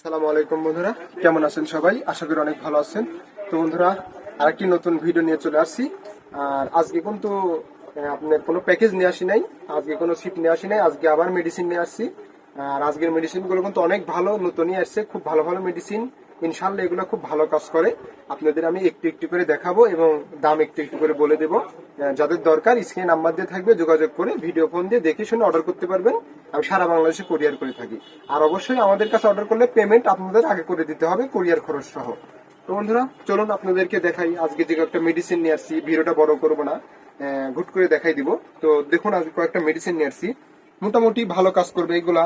আসসালামু আলাইকুম বন্ধুরা, কেমন আছেন সবাই? আশা করি অনেক ভালো আছেন। তো বন্ধুরা, আরেকটি নতুন ভিডিও নিয়ে চলে আসছি। আর আজকে কিন্তু আপনার কোনো প্যাকেজ নিয়ে আসি নাই, আজকে কোনো সিট নিয়ে আসি নাই, আজকে আবার মেডিসিন নিয়ে আসছি। আর আজকের মেডিসিনগুলো কিন্তু অনেক ভালো, নতুনই আসছে, খুব ভালো ভালো মেডিসিন ইনশাল্লাহ এগুলো খুব ভালো কাজ করে। আপনাদের আমি একটু একটু করে দেখাবো এবং দাম একটু একটু করে বলে দেবো। যাদের দরকার, স্ক্রিন নাম্বার দিয়ে থাকবে, যোগাযোগ করে ভিডিও ফোন দিয়ে দেখে শুনে অর্ডার করতে পারবেন। আমি সারা বাংলাদেশে কোরিয়ার করে থাকি। আর অবশ্যই আমাদের কাছে অর্ডার করলে পেমেন্ট আপনাদের আগে করে দিতে হবে কোরিয়ার খরচ সহ। তো বন্ধুরা, চলুন আপনাদেরকে দেখাই। আজকে যে একটা মেডিসিন নিয়ে আসছি, ভিডিওটা বড় করব না ঘুট করে দেখাই দিব। তো দেখুন, আজকে কয়েকটা মেডিসিন নিয়ে আসছি। মোটামুটি ভালো কাজ করবে এগুলা।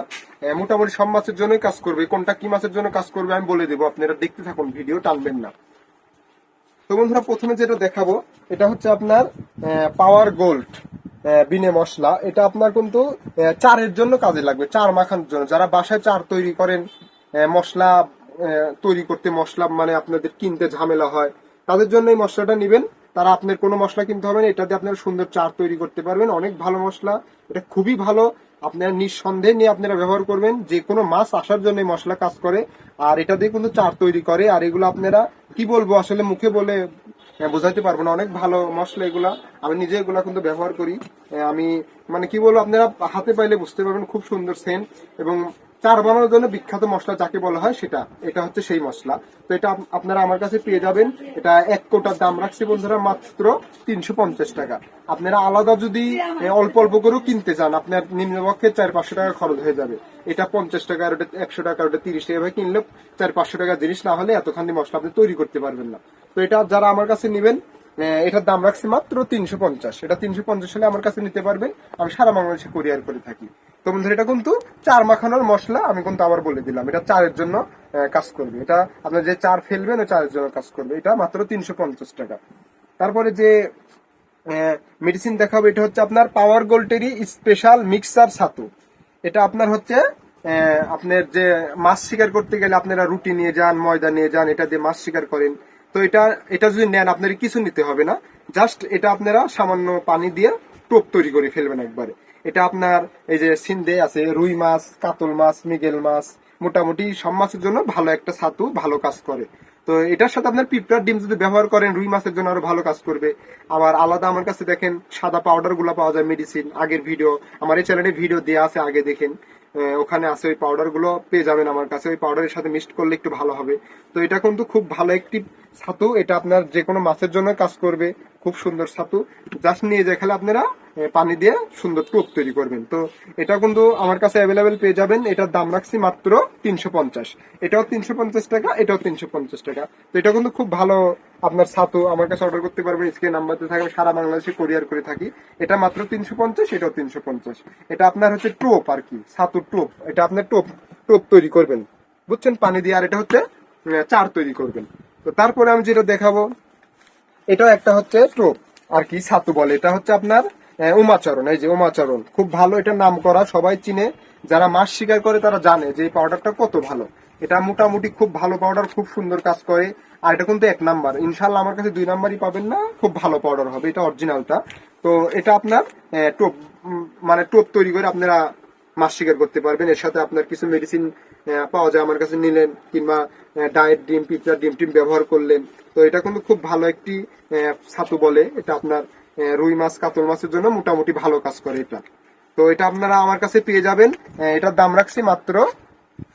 মোটামুটি সব মাছের জন্যই কাজ করবে। কোনটা কি মাছের জন্য কাজ করবে আমি বলে দেবো। আপনারা দেখতে থাকুন, ভিডিও টানবেন না। তো বন্ধুরা, প্রথমে যেটা দেখাবো, এটা হচ্ছে আপনার পাওয়ার গোল্ড বিনে মশলা, এটা আপনার কিন্তু চারের জন্য কাজে লাগবে, চার মাখানোর জন্য। যারা বাসায় চার তৈরি করেন মশলা তৈরি করতে মশলা মানে আপনাদের কিনতে ঝামেলা হয়, তাদের জন্য এই মশলাটা নেবেন। তারা আপনার কোনো মশলা কিনতে হবে না, এটাতে আপনারা সুন্দর চার তৈরি করতে পারবেন। অনেক ভালো মশলা, এটা খুবই ভালো। আপনারা নিঃসন্দেহে নিয়ে আপনারা ব্যবহার করবেন, যে কোনো মাছ আসার জন্য মশলা কাজ করে। আর এটা দিয়ে কিন্তু চার তৈরি করে, আর এগুলো আপনারা, কি বলব, আসলে মুখে বলে বোঝাইতে পারব না। অনেক ভালো মশলা এগুলা। আমি নিজে এগুলা কিন্তু ব্যবহার করি। আমি মানে কি বলব, আপনারা হাতে পাইলে বুঝতে পারবেন, খুব সুন্দর সেন্ট এবং চার বানানোর জন্য বিখ্যাত মশলা যাকে বলা হয় সেটা, এটা হচ্ছে সেই মশলা। তো এটা আপনারা আমার কাছে পেয়ে যাবেন। এটা এক কোটার দাম রাখছি বন্ধুরা মাত্র তিনশো পঞ্চাশ টাকা। আপনারা আলাদা যদি অল্প অল্প করেও কিনতে চান, আপনার নিম্নপক্ষে চার পাঁচশো টাকা খরচ হয়ে যাবে। এটা পঞ্চাশ টাকা, আর ওটা একশো টাকা ওটা তিরিশ টাকা। কিনলে চার পাঁচশো টাকা জিনিস না হলে এতখানি মশলা আপনি তৈরি করতে পারবেন না। তো এটা যারা আমার কাছে নেবেন এটার দাম রাখছি মাত্র তিনশো পঞ্চাশ। এটা তিনশো পঞ্চাশ হলে আমার কাছে নিতে পারবেন। আমি সারা বাংলাদেশে কোরিয়ার করে থাকি। তো বন্ধুরা, এটা কিন্তু চার মাখানোর মশলা, আমি কিন্তু আবার বলে দিলাম। এটা চারের জন্য কাজ করবে। এটা আপনার যে চার ফেলবেন চারের জন্য কাজ করবে। এটা মাত্র তিনশো পঞ্চাশ টাকা। তারপরে যে মেডিসিন দেখাবো, এটা হচ্ছে আপনার পাওয়ার গোল্টেরই স্পেশাল মিক্সার ছাতু। এটা আপনার হচ্ছে আপনার যে মাছ শিকার করতে গেলে আপনারা রুটি নিয়ে যান, ময়দা নিয়ে যান, এটা দিয়ে মাছ শিকার করেন। তো এটা এটা যদি নেন, আপনার কিছু নিতে হবে না। জাস্ট এটা আপনারা সামান্য পানি দিয়ে টোপ তৈরি করে ফেলবেন একবারে। এটা আপনার এই যে সিন্ধে আছে, রুই মাছ, কাতল মাছ, মিগেল মাছ, মোটামুটি সব মাছের জন্য ভালো একটা ছাতু, ভালো কাজ করে। তো এটার সাথে আপনার পিঁপড়ার ডিম যদি ব্যবহার করেন, রুই মাছের জন্য আরও ভালো কাজ করবে। আবার আলাদা আমার কাছে দেখেন সাদা পাউডারগুলা পাওয়া যায় মেডিসিন আগের ভিডিও আমার এই চ্যানেলে ভিডিও দেওয়া আছে, আগে দেখেন। ওখানে আছে ওই পাউডারগুলো পেয়ে যাবেন আমার কাছে। ওই পাউডারের সাথে মিক্সড করলে একটু ভালো হবে। তো এটা কিন্তু খুব ভালো একটি ছাতু। এটা আপনার যে কোনো মাছের জন্য কাজ করবে। খুব সুন্দর ছাতু। জাস্ট নিয়ে যায় খেলে আপনারা পানি দিয়ে সুন্দর টোপ তৈরি করবেন। তো এটা কিন্তু আমার কাছে অ্যাভেলেবেল পেয়ে যাবেন। এটার দাম রাখছি মাত্র তিনশো পঞ্চাশ। এটাও তিনশো পঞ্চাশ টাকা, এটাও তিনশো পঞ্চাশ টাকা। তো এটা কিন্তু খুব ভালো আপনার ছাতু আমার কাছে অর্ডার করতে পারবেন, স্ক্রিন নাম্বারতে থাকবে, সারা বাংলাদেশে কোরিয়ার করে থাকি। এটা মাত্র তিনশো পঞ্চাশ, এটাও তিনশো পঞ্চাশ। এটা আপনার হচ্ছে টোপ আর কি, ছাতু টোপ। এটা আপনার টোপ টোপ তৈরি করবেন। বুঝছেন? পানি দিয়ে, আর এটা হচ্ছে চার তৈরি করবেন। তো তারপরে আমি যেটা দেখাবো, এটাও একটা হচ্ছে টোপ আর কি, ছাতু বলে। এটা হচ্ছে আপনার উমাচরণ, এই যে উমাচরণ। খুব ভালো এটা নাম করা সবাই চিনে। যারা মাছ শিকার করে তারা জানে যে এই পাউডারটা কত ভালো। এটা মোটামুটি খুব ভালো পাউডার খুব সুন্দর কাজ করে। আর এটা কিন্তু এক নাম্বার। ইনশাল্লাহ আমার কাছে দুই নাম্বারই পাবেন না, খুব ভালো পাউডার হবে। এটা অরিজিনালটা তো এটা আপনার টোপ মানে টোপ তৈরি করে আপনারা মাছ শিকার করতে পারবেন। এর সাথে আপনার কিছু মেডিসিন পাওয়া যায় আমার কাছে নিলেন, কিংবা ডায়েট ডিম পিঁপড়ার ডিম টিম ব্যবহার করলেন। তো এটা কিন্তু খুব ভালো একটি ছাতু বলে। এটা আপনার রুই মাছ, কাতল মাছের জন্য মোটামুটি ভালো কাজ করে এটা। তো এটা আপনারা আমার কাছে পেয়ে যাবেন। এটার দাম রাখছি মাত্র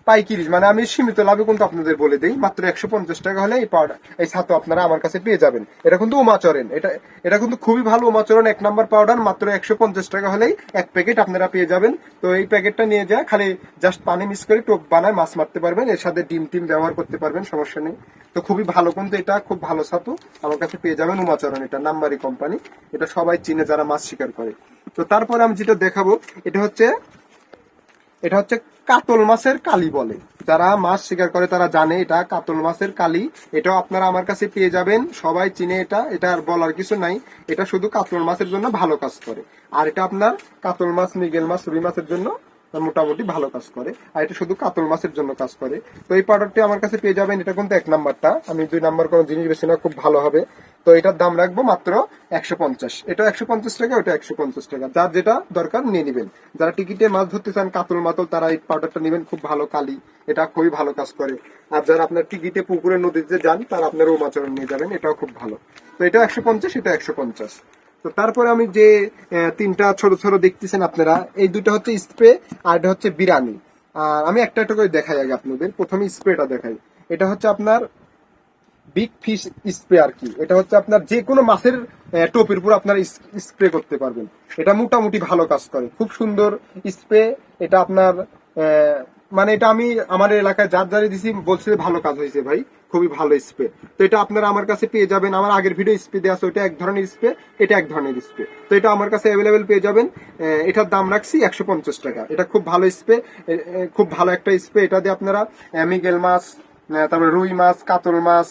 পাইকিরি মানে আমি সীমিত লাভে কিন্তু আপনাদের বলে দিই, মাত্র একশো পঞ্চাশ টাকা হলে এই পাউডার এই ছাতু আপনারা আমার কাছে পেয়ে যাবেন। এটা কিন্তু উমাচরণ, এটা এটা কিন্তু খুবই ভালো উমাচরণ, এক নাম্বার পাউডার মাত্র একশো পঞ্চাশ টাকা হলেই এক প্যাকেট আপনারা পেয়ে যাবেন। তো এই প্যাকেটটা নিয়ে যায় খালি জাস্ট পানি মিক্স করে টোপ বানায় মাছ মারতে পারবেন, এর সাথে ডিম টিম ব্যবহার করতে পারবেন, সমস্যা নেই। তো খুবই ভালো কিন্তু এটা, খুব ভালো ছাতু, আমার কাছে পেয়ে যাবেন উমাচরণ, এটা নাম্বারি কোম্পানি এটা সবাই চিনে যারা মাছ শিকার করে। তো তারপরে আমি যেটা দেখাবো, এটা হচ্ছে এটা হচ্ছে কাতল মাছের কালি বলে। যারা মাছ শিকার করে তারা জানে এটা কাতল মাছের কালি। এটাও আপনারা আমার কাছে পেয়ে যাবেন, সবাই চিনে এটা এটা আর বলার কিছু নাই। এটা শুধু কাতল মাছের জন্য ভালো কাজ করে। আর এটা আপনার কাতল মাছ, মৃগেল মাছ, রুই মাছের জন্য মোটামুটি ভালো কাজ করে। আর এটা শুধু কাতল মাছের জন্য কাজ করে। তো এই পাউডারটি আমার কাছে পেয়ে যাবেন, এটা কিন্তু এক নাম্বারটা আমি দুই নাম্বার কোনো জিনিস বেশি না, খুব ভালো হবে। তো এটার দাম রাখব মাত্র একশো পঞ্চাশ। এটা একশো পঞ্চাশ টাকা, ওটা একশো পঞ্চাশ টাকা। যার যেটা দরকার নিয়ে নেবেন। যারা টিকিটে মাছ ধরতে চান, কাতল মাতল, তারা এই পাউডারটা নেবেন, খুব ভালো কালি। এটা খুবই ভালো কাজ করে। আর যারা আপনার টিকিটে পুকুরে নদীতে যান, তারা আপনার রোমাচরণ নিয়ে যাবেন, এটাও খুব ভালো। তো এটা একশো পঞ্চাশ, এটা একশো পঞ্চাশ। তো তারপরে আমি যে তিনটা ছোট ছোট দেখতেছেন আপনারা, এই দুটো হচ্ছে স্প্রে আর এটা হচ্ছে বিরানি। আর আমি একটা একটা করে দেখাই আগে আপনাদের। প্রথমে স্প্রেটা দেখাই। এটা হচ্ছে আপনার বিগ ফিশ স্প্রে আর কি। এটা হচ্ছে আপনার যে কোনো মাছের টোপের উপর আপনার স্প্রে করতে পারবেন। এটা মোটামুটি ভালো কাজ করে। খুব সুন্দর স্প্রে এটা আপনার মানে এটা আমি আমার এলাকায় যার যারে দিছি বলছে ভালো কাজ হয়েছে ভাই। খুবই ভালো স্প্রে তো এটা আপনারা আমার কাছে পেয়ে যাবেন। আমার আগের ভিডিও স্প্রে দেওয়া আছে ওইটা এক ধরনের স্প্রে এটা এক ধরনের স্প্রে তো এটা আমার কাছে অ্যাভেলেবেল পেয়ে যাবেন। এটার দাম রাখছি একশো পঞ্চাশ টাকা। এটা খুব ভালো স্প্রে খুব ভালো একটা স্প্রে এটা দিয়ে আপনারা মিগেল মাছ তারপরে রুই মাছ, কাতল মাছ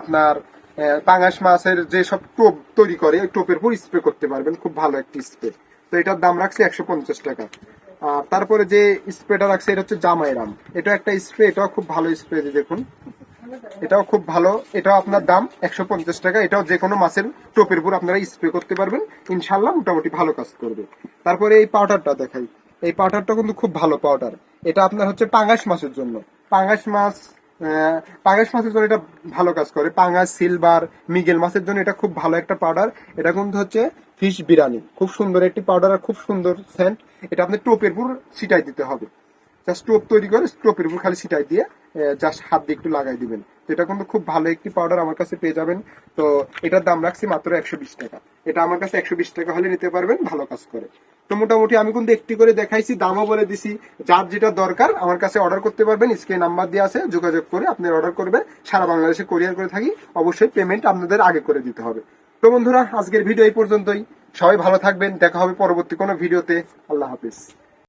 আপনার পাঙাশ মাছের যে সব টোপ তৈরি করে ওই টোপের উপর স্প্রে করতে পারবেন। খুব ভালো একটি স্প্রে তো এটার দাম রাখছে একশো পঞ্চাশ টাকা। আর তারপরে যে স্প্রেটা রাখছে, এটা হচ্ছে জামাইরাম এটা একটা স্প্রে এটাও খুব ভালো স্প্রে দেখুন। এটাও খুব ভালো, এটাও আপনার দাম একশো পঞ্চাশ টাকা। এটাও যে কোনো মাছের টোপের উপর আপনারা স্প্রে করতে পারবেন। ইনশাল্লাহ মোটামুটি ভালো কাজ করবে। তারপরে এই পাউডারটা দেখাই। এই পাউডারটা কিন্তু খুব ভালো পাউডার এটা আপনার হচ্ছে পাঙ্গাস মাছের জন্য। পাঙ্গাস মাছ পাঙ্গাস মাছের জন্য এটা ভালো কাজ করে। পাঙ্গাস, সিলভার, মিগেল মাছের জন্য এটা খুব ভালো একটা পাউডার এটা কিন্তু হচ্ছে ফিশ বিরিয়ানি। খুব সুন্দর একটি পাউডার আর খুব সুন্দর সেন্ট এটা আপনি টোপের উপর ছিটাই দিতে হবে। জাস্ট টোপ তৈরি করে টোপের উপর খালি ছিটাই দিয়ে জাস্ট হাত দিয়ে একটু লাগাই দিবেন। তো এটা কিন্তু খুব ভালো একটি পাউডার আমার কাছে পেয়ে যাবেন। তো এটার দাম রাখছি মাত্র একশো বিশ টাকা। এটা আমার কাছে একশো বিশ টাকা হলে নিতে পারবেন, ভালো কাজ করে। তো মোটামুটি আমি কিন্তু একটি করে দেখাইছি, দামও বলে দিছি। যার যেটা দরকার, আমার কাছে অর্ডার করতে পারবেন, স্ক্রিন নাম্বার দিয়ে আছে, যোগাযোগ করে আপনি অর্ডার করবেন। সারা বাংলাদেশে কোরিয়ার করে থাকি, অবশ্যই পেমেন্ট আপনাদের আগে করে দিতে হবে। তো বন্ধুরা, আজকের ভিডিও এই পর্যন্তই। সবাই ভালো থাকবেন, দেখা হবে পরবর্তী কোনো ভিডিওতে আল্লাহ হাফিজ।